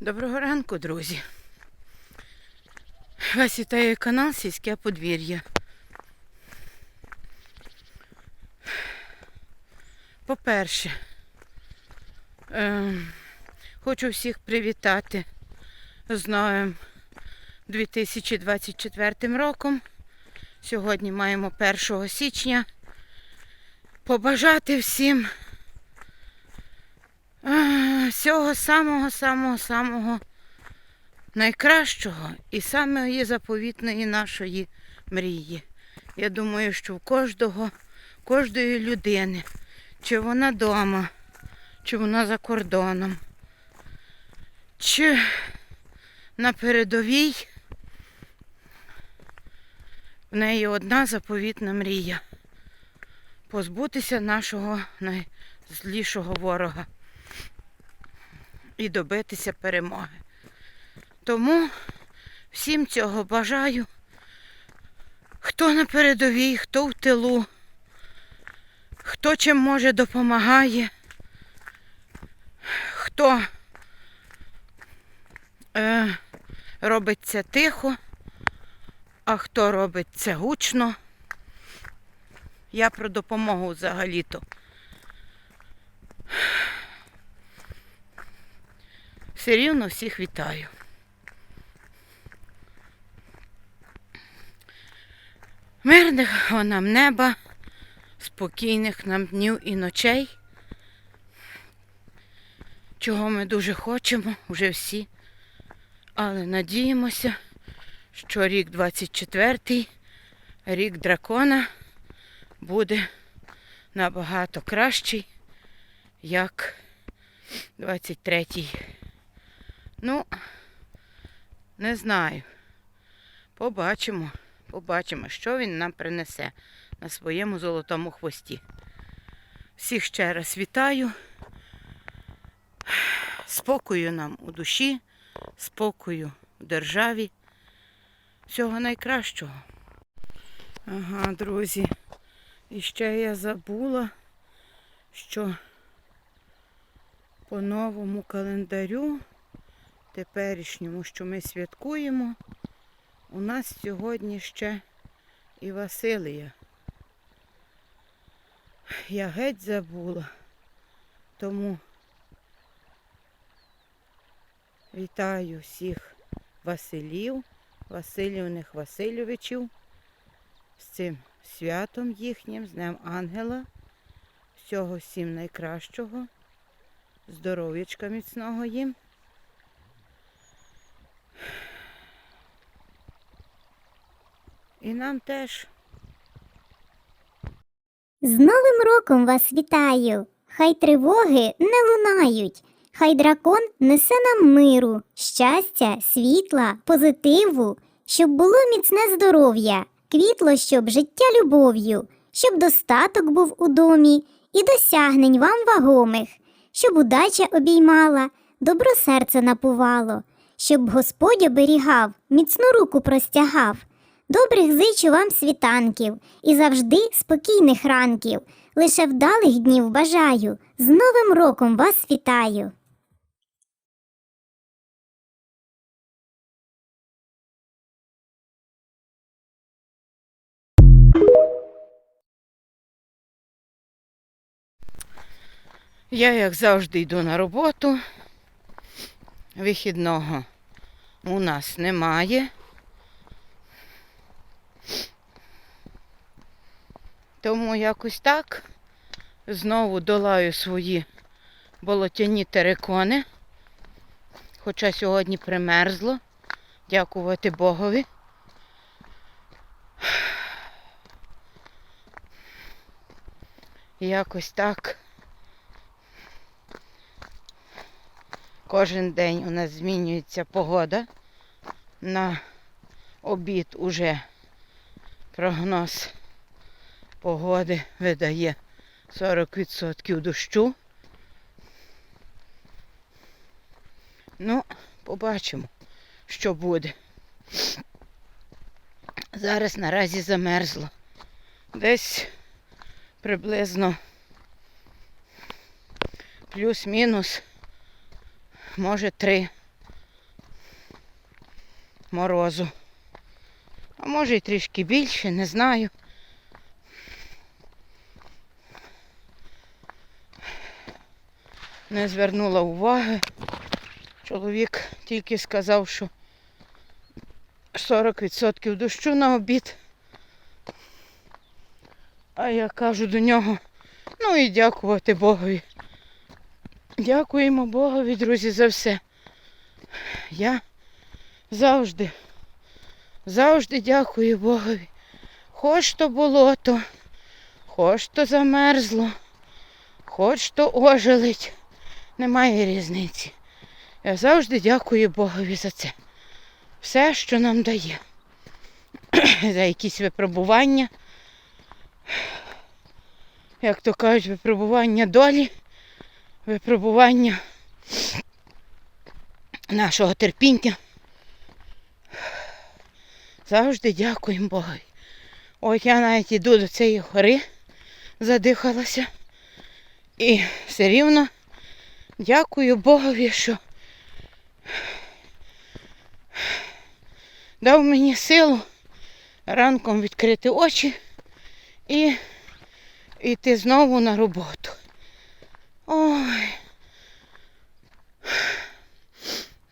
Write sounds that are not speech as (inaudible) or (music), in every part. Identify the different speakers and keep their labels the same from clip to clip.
Speaker 1: Доброго ранку, друзі. Вас вітає канал Сільське подвір'я. По-перше, ем, хочу всіх привітати з новим 2024 роком. Сьогодні маємо 1 січня. Побажати всім всього самого самого самого найкращого і самої заповітної нашої мрії. Я думаю, що в кожного, кожної людини, чи вона вдома, чи вона за кордоном, чи на передовій, в неї одна заповітна мрія позбутися нашого найзлішого ворога і добитися перемоги. Тому всім цього бажаю. Хто на передовій, хто в тилу, хто чим може допомагає, хто е, робить це тихо, а хто робить це гучно. Я про допомогу взагалі-то. Все рівно всіх вітаю. Мирних нам неба, спокійних нам днів і ночей, чого ми дуже хочемо, вже всі. Але надіємося, що рік 24-й, рік дракона, буде набагато кращий, як 23-й. Ну, не знаю. Побачимо, побачимо, що він нам принесе на своєму золотому хвості. Всіх ще раз вітаю. Спокою нам у душі, спокою в державі. Всього найкращого. Ага, друзі. І ще я забула, що по новому календарю, теперішньому, що ми святкуємо, у нас сьогодні ще і Василія. Я геть забула, тому вітаю всіх Василів, Васильівних Васильовичів з цим святом їхнім, з Днем Ангела. Всього всім найкращого, здоров'ячка міцного їм. І нам теж.
Speaker 2: З Новим роком вас вітаю! Хай тривоги не лунають, хай дракон несе нам миру, щастя, світла, позитиву, щоб було міцне здоров'я, квітло, щоб життя любов'ю, щоб достаток був у домі і досягнень вам вагомих, щоб удача обіймала, добро серце напувало, щоб Господь оберігав, міцну руку простягав. Добрих зичу вам світанків і завжди спокійних ранків. Лише вдалих днів бажаю. З Новим роком вас вітаю.
Speaker 1: Я, як завжди, йду на роботу. Вихідного у нас немає. Тому якось так знову долаю свої болотяні терикони. Хоча сьогодні примерзло. Дякувати Богові. Якось так. Кожен день у нас змінюється погода. На обід уже прогноз погоди видає 40% дощу. Ну, побачимо, що буде. Зараз наразі замерзло. Десь приблизно плюс-мінус може 3 морозу. А може й трішки більше, не знаю. Не звернула уваги. Чоловік тільки сказав, що 40% дощу на обід. А я кажу до нього, ну і дякувати Богові. Дякуємо Богові, друзі, за все. Я завжди, завжди дякую Богові. Хоч то болото, хоч то замерзло, хоч то ожеледь. Немає різниці. Я завжди дякую Богові за це. Все, що нам дає. (clears throat) за якісь випробування. Як то кажуть, випробування долі, випробування (clears throat) нашого терпіння. Завжди дякуємо Богові. Ой, я навіть іду до цієї гори, задихалася. І все рівно дякую Богові, що дав мені силу ранком відкрити очі і йти знову на роботу. Ой.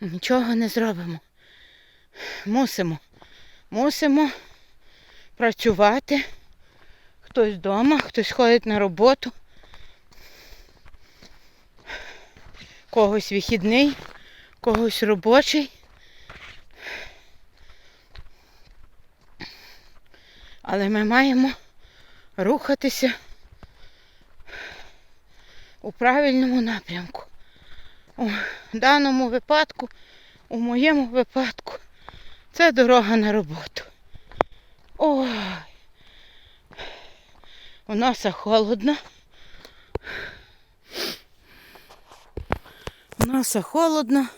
Speaker 1: Нічого не зробимо. Мусимо. Мусимо працювати. Хтось вдома, хтось ходить на роботу. Когось вихідний, когось робочий. Але ми маємо рухатися у правильному напрямку. У даному випадку, у моєму випадку, це дорога на роботу. Ой. У носа холодно. У носа холодно.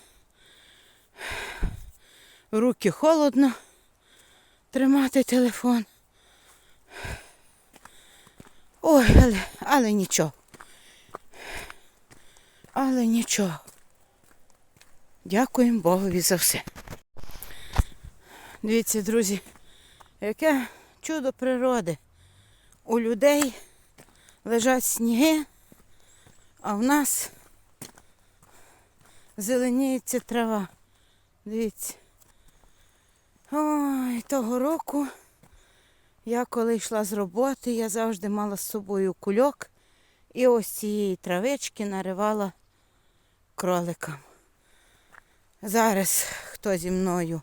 Speaker 1: Руки холодно. Тримати телефон. Ой, але, але нічого. Але нічого. Дякуємо Богові за все. Дивіться, друзі, яке чудо природи. У людей лежать сніги, а в нас зеленіється трава. Дивіться. Ой, того року я коли йшла з роботи, я завжди мала з собою кульок і ось цієї травички наривала кроликам. Зараз хто зі мною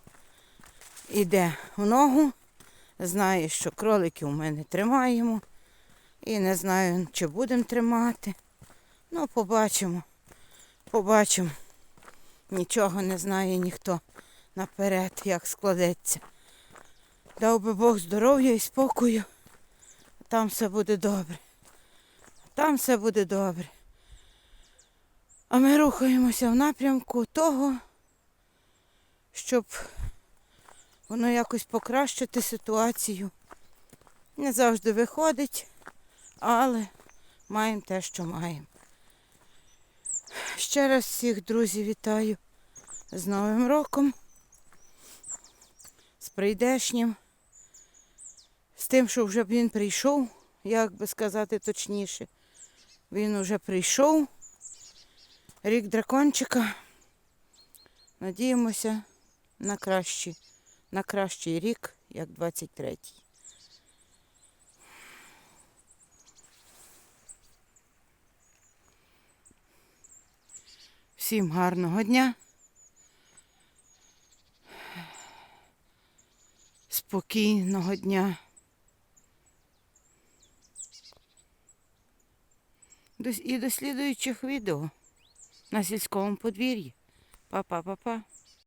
Speaker 1: йде в ногу, знає, що кроликів у мене тримаємо. І не знаю, чи будемо тримати. Ну, побачимо. Побачимо. Нічого не знає ніхто наперед, як складеться. Дав би Бог здоров'я і спокою. Там все буде добре. Там все буде добре. А ми рухаємося в напрямку того, щоб воно якось покращити ситуацію. Не завжди виходить, але маємо те, що маємо. Ще раз всіх друзів вітаю з Новим роком, з прийдешнім, з тим, що вже він прийшов, як би сказати точніше. Він уже прийшов. Рік дракончика. Надіємося на кращий, на кращий рік, як 23-й. Всім гарного дня. Спокійного дня. І до слідуючих відео на сільському подвір'ї. Па-па-па-па.